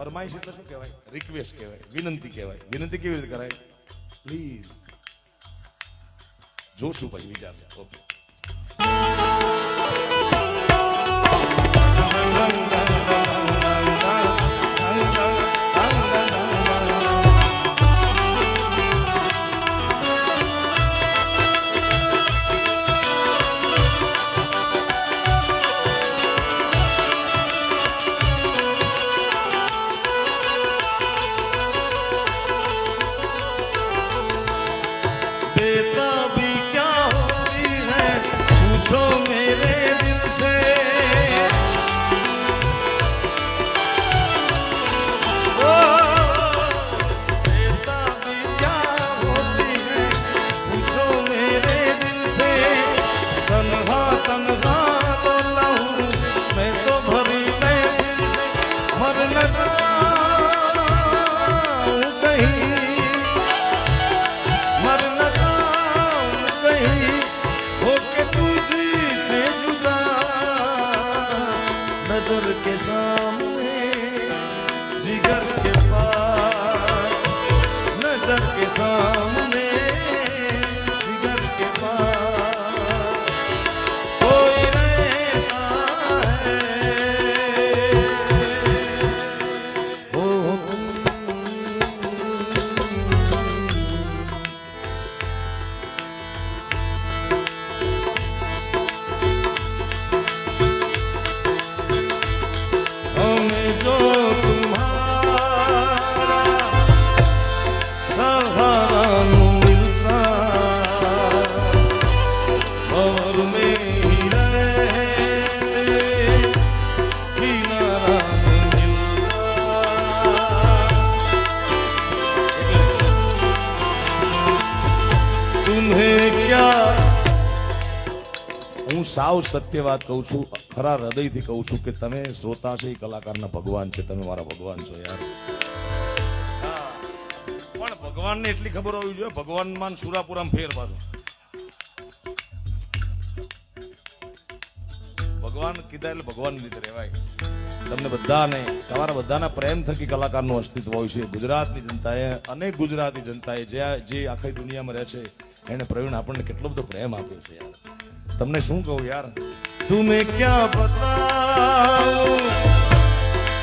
ફરમાઈશ એટલે શું કહેવાય? રિક્વેસ્ટ કહેવાય, વિનંતી કહેવાય. વિનંતી કેવી રીતે કરાય? પ્લીઝ જોશું પછી વિચાર ઓકે નજર કે સામું સાવ સત્ય વાત કહું છું, ખરા હૃદયથી કહું છું કે તમે શ્રોતા છે, એ કલાકારના ભગવાન છે, તમે મારા ભગવાન છો યાર. પણ ભગવાનને એટલી ખબર હોવી જોઈએ ભગવાન માન સુરાપુરામ ફેર પાછો. ભગવાન કીધા એટલે ભગવાન લીધે રહેવાય. તમને બધાને, તમારા બધાના પ્રેમ થકી કલાકારનું અસ્તિત્વ હોય છે. ગુજરાતની જનતાએ, અનેક ગુજરાતી જનતાએ જે જે આખી દુનિયામાં રહે છે, એને પ્રવીણ આપણને કેટલો બધો પ્રેમ આપ્યો છે યાર. તમને શું કહું યાર? તુમે ક્યાં બતાવો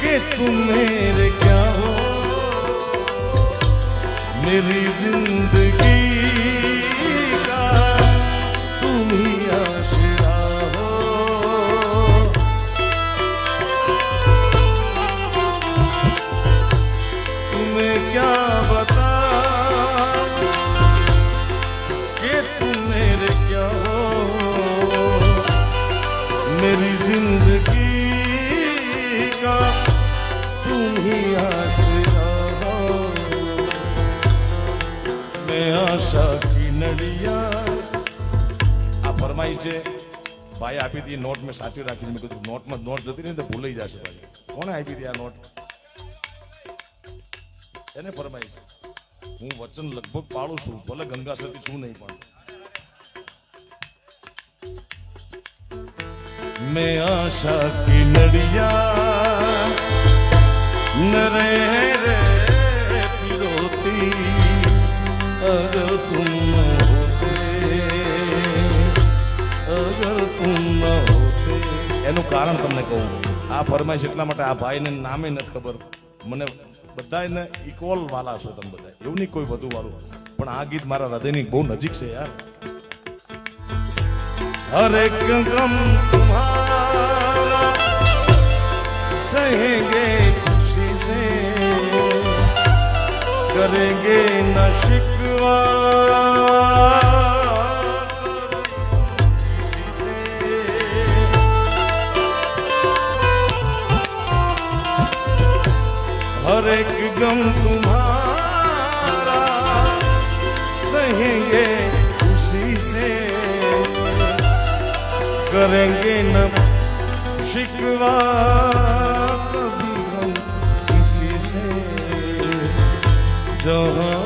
કે તુમ મેરે ક્યાં હો? મેરી જિંદગી આ ફરમાઈશ છે ભાઈ આપી હતી, નોટ મેં સાચવી રાખી મેં કીધું, નોટમાં નોટ જતી નહીં તો ભૂલાઈ જશે ભાઈ. કોણે આપી હતી આ નોટ? એને ફરમાઈશ. હું વચન લગભગ પાડું છું, ભલે ગંગા સતી છું નહીં પણ. મેં આશા કી નડિયા નરે કારણ તમને કહું. આ ફરમાઈશ એટલા માટે આ ભાઈને નામે નથી ખબર. મને બધા ઇક્વલ વાલા છો તમે બધા એવું નહીં કોઈ વધુ વાળું. પણ આ ગીત મારા હૃદયની બહુ નજીક છે યાર. હરે ગમ તુમ્હારા સહેંગે ખુશી સે. કરેંગે ન हर एक गम तुम्हारा सहेंगे खुशी से करेंगे न शिकवा कभी हम किसी से जहाँ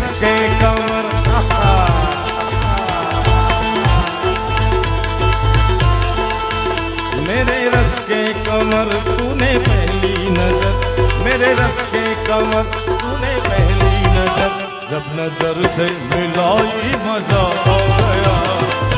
मेरे कमर। मेरे रस के कमर, तूने पहली नज़र। मेरे रस के कमर, तूने पहली नज़र। जब नज़र से मिलाई मज़ा आ गया।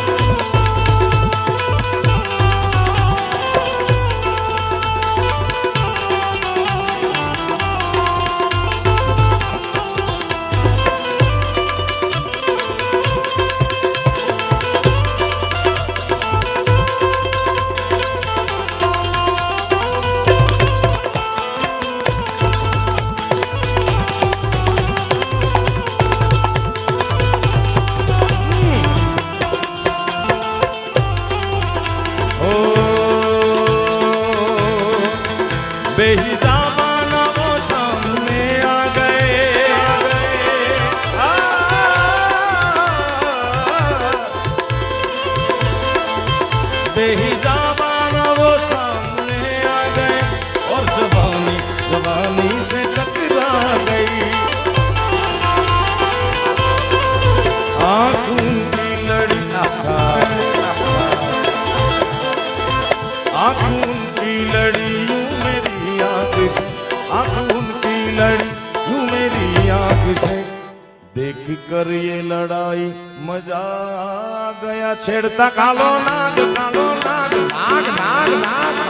કરીએ લડાઈ. મજા ગયા. છેડતા કાલો નાગ કાલો નાગ. નાગ નાગ નાગ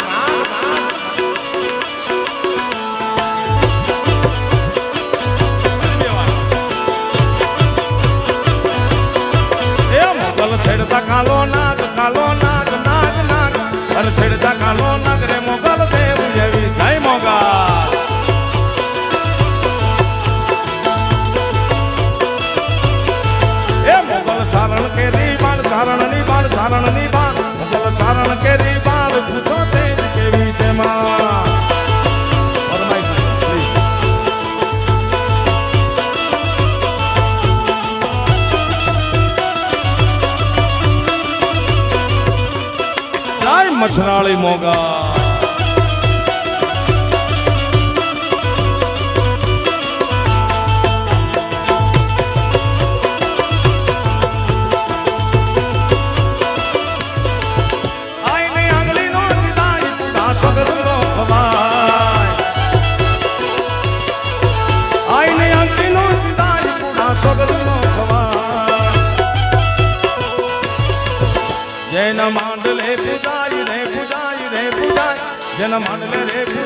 છેડતા કાલો નાગ ચારણ કેરી બાળ ચારણની બાણ ચારણની બાણ ચારણ કેરી બાળ, પૂછો તે કેવી છે માં? મછરાળી મોગા ಮಾಡಲೇ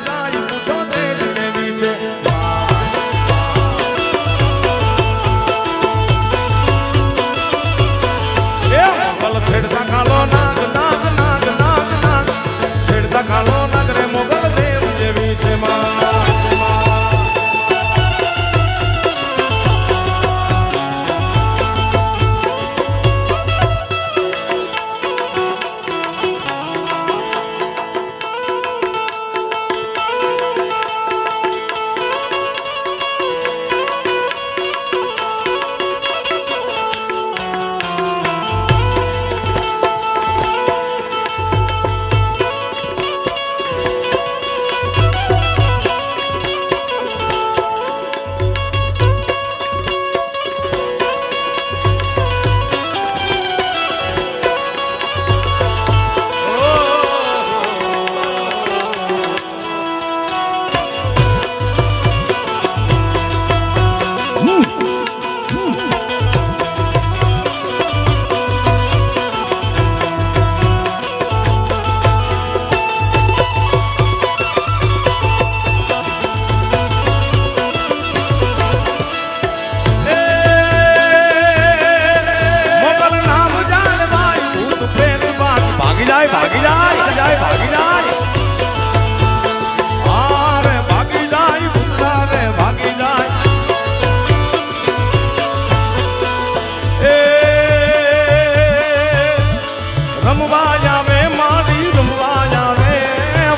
રમવા આવે મારી રમવા આવે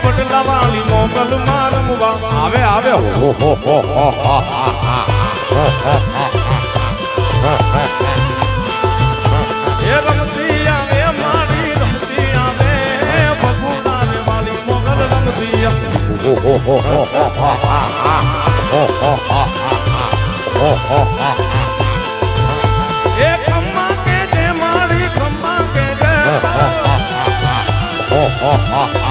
વડલા વાલી મોગલ માં રમવા આવે આવે હો હો હો હો એ રમતી આવે મારી રમતી આવે બગુડા રે વાળી મોગલ રમતી આવે એ 哦好好。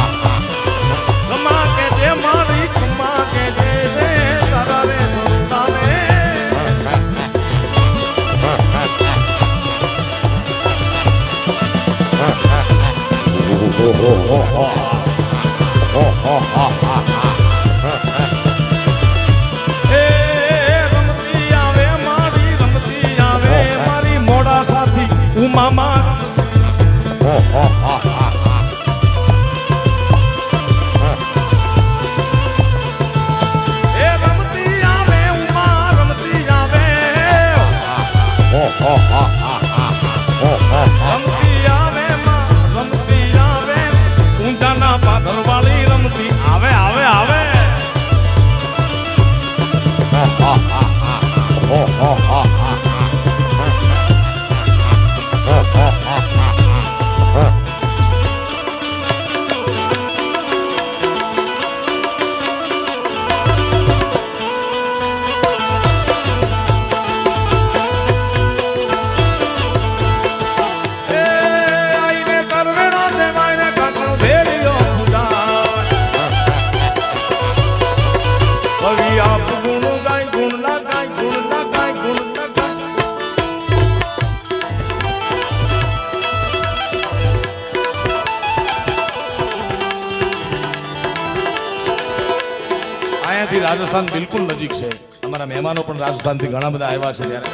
રાજસ્થાન બિલકુલ નજીક છે. અમારા મહેમાનો પણ રાજસ્થાનથી ઘણા બધા આવ્યા છે ત્યારે.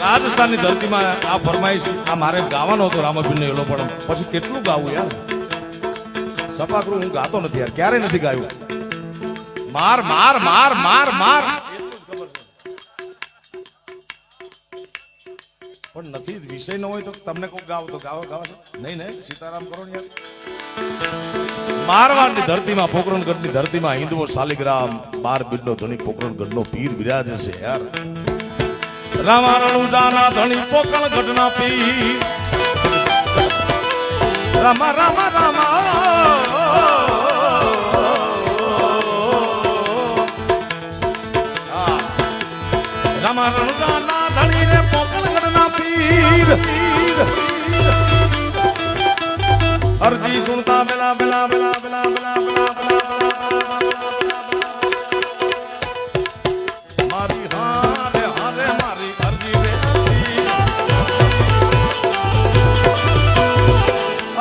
રાજસ્થાનની ધરતીમાં આ ફરમાઈશ, આ મારે ગાવાનો હતો રામભીરનો એલો પણ. પછી કેટલું ગાવું યાર? સપાકરું હું ગાતો નથી યાર ક્યારે નથી ગાયું. માર માર માર માર માર. પણ નથી, વિષય ન હોય તો તમને કોઈ ગાવ તો ગાવો, ગાવા છો? નહીં નહીં, સીતારામ કરો ને યાર. મારવાડની ધરતીમાં, પોકરણગઢની ધરતીમાં હિન્દુઓ શાલિગ્રામ, બાર બીડનો ધણી પોકરણગઢનો પીર બિરાજે છે, યાર. રામા રણુજાના ધણી પોકરણગઢના ઘટના પી રામા રામા રામા. રામા રણુજાના ધણી ને પોકણ ઘટના પીર. અરજી સુનતા બેલા બેલા બેલા બેલા બેલા બેલા બેલા મારી હારે હારે મારી અરજી રે.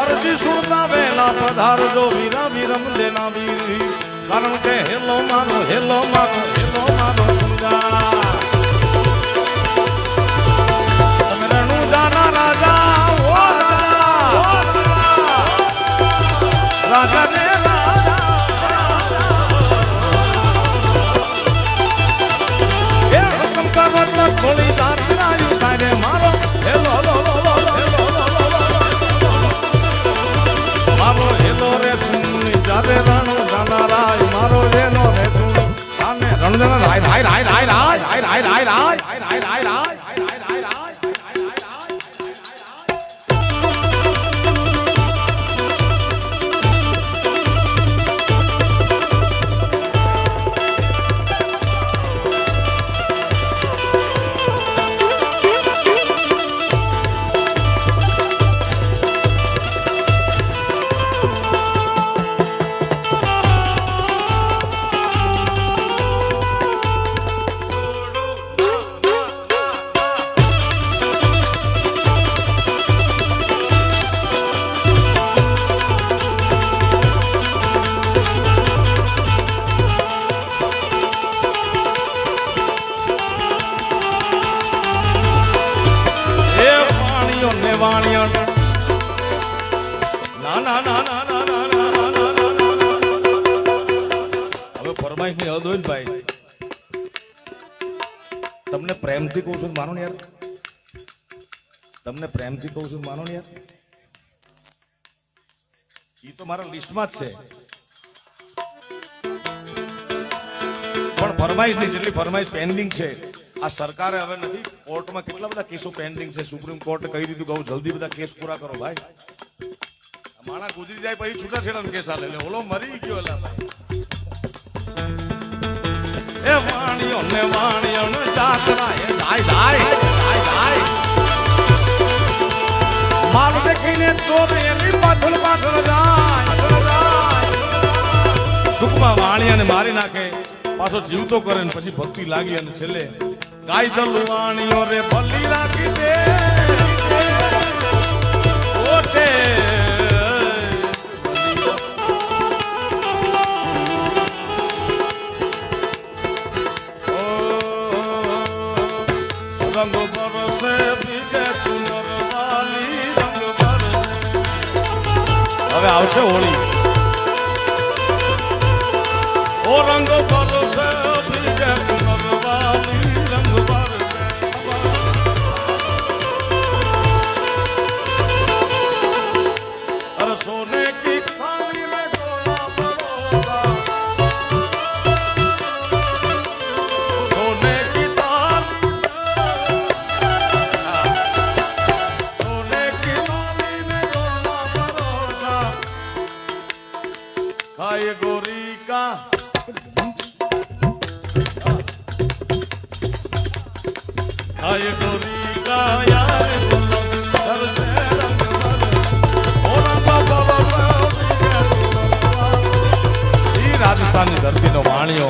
અરજી સુણતા વેલા પધારજો, વીરા વીરમ દેના વીર. કારણ કે હેલો માનો, હેલો મારો lại lại lại lại lại lại lại lại lại lại lại પ્રેમથી કહું છું, માનો ને યાર. એ તો મારા લિસ્ટમાં જ છે. પણ ફરમાઈશની જેટલી ફરમાઈશ પેન્ડિંગ છે. આ સરકારે હવે નથી, કોર્ટમાં કેટલા બધા કેસો પેન્ડિંગ છે. સુપ્રીમ કોર્ટે કહી દીધું કહું જલ્દી બધા કેસ પૂરા કરો, ભાઈ. માણા ગુજરી જાય પછી છૂટાછેડાનો કેસ હાલે. એટલે ઓલો મરી ગયો એલા ભાઈ. એ વાણ વાણિયો ને વાણિયો ને જાય જાય જાય જાય. દેખીને ચોર એની પાછળ પાછળ જાય. ટૂંકમાં વાણિયાને મારી નાખે. પાછો જીવતો કરે ને પછી ભક્તિ લાગી અને છેલ્લે કાયદલ વાણિયો રે ભલી રાખી દે. ઓટે. રંગ હવે આવશે હોળી. ઓ રંગો બરસે જાય ગોરી કા જાય ગોરી કા યાર રાજસ્થાનની ધરતીનો વાણીઓ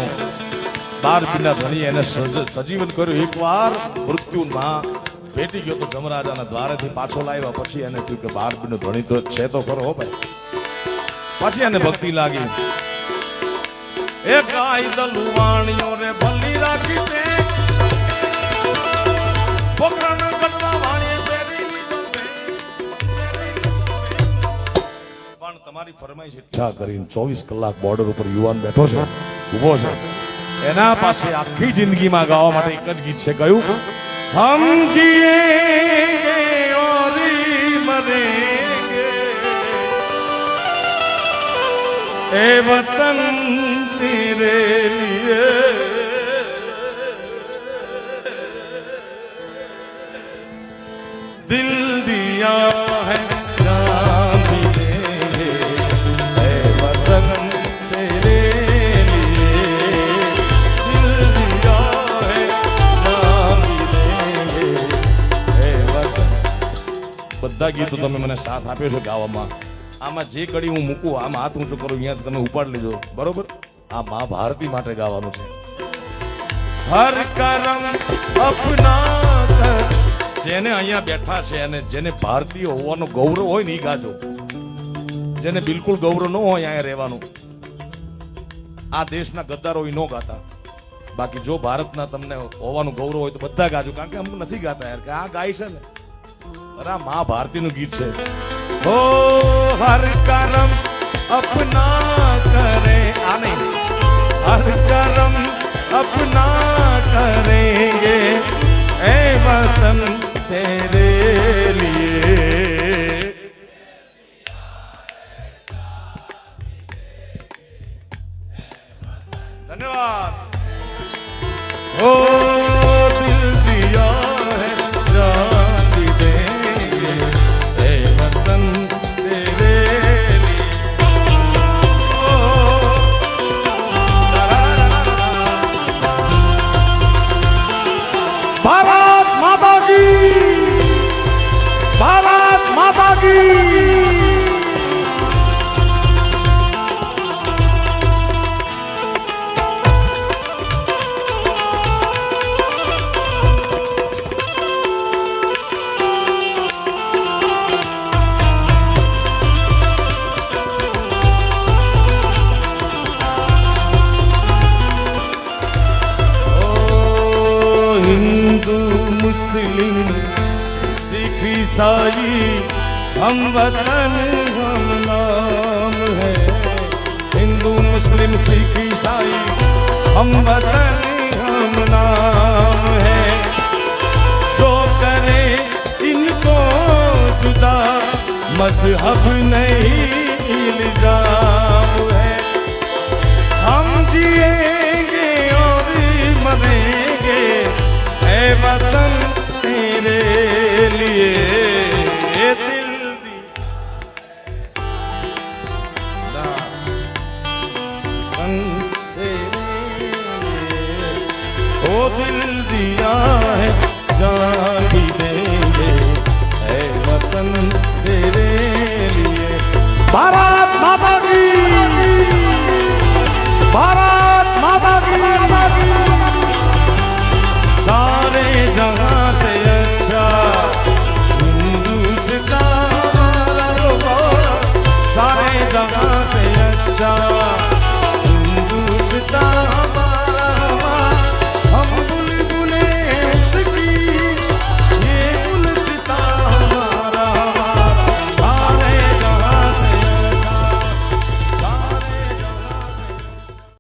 બાર પીના ધણી એને સજીવન કર્યું એકવાર મૃત્યુમાં ભેટી ગયો તો જમરાજાના દ્વારેથી પાછો લાવ્યો પછી એને કહ્યું કે બાર પીનો ધણી તો છે તો ખરો હો ભાઈ પછી એને ભક્તિ લાગી. એ ગાય દલુવાણીઓ રે ભલી રાખી તે પોકરણ પણ તમારી ફરમાઈશ ઈચ્છા કરીને 24 કલાક બોર્ડર ઉપર યુવાન બેઠો છે, ઊભો છે. એના પાસે આખી જિંદગીમાં ગાવા માટે એક જ ગીત છે કયું? હમ ए वतन तेरे लिए दिल दिया है जान भी देंगे ऐ वतन तेरे लिए दिल दिया है जान भी देंगे ऐ वतन બધા ગીતો તમે મને સાથ આપ્યો છે ગાવામાં આમાં જે કડી હું મૂકું, આમ હાથ ઊંચો કરું, અહીંયા તમે ઉપાડ લીધો બરોબર? આ મા ભારતી માટે ગાવાનું છે. હર કરમ અપના જેને અહીંયા બેઠા છે અને જેને ભારતીય હોવાનો ગૌરવ હોય ને એ ગાજો. જેને બિલકુલ ગૌરવ ન હોય અહીંયા રહેવાનું. આ દેશના ગદ્દારો એ ન ગાતા. બાકી જો ભારતના તમને હોવાનું ગૌરવ હોય તો બધા ગાજો. કારણ કે અમુક નથી ગાતા યાર, કે આ ગાય છે ને. અરે આ મા ભારતીનું ગીત છે. हो हर कर्म अपना करे आने हर कर्म अपना करेंगे ऐ वतन तेरे धन्यवाद ओ हम वतन हम नाम है जो करे इनको जुदा मजहब नहीं वतन तेरे लिए भारत माता की भारत माता की सारे जहां से अच्छा हिंदुस्तान सारे जहां से अच्छा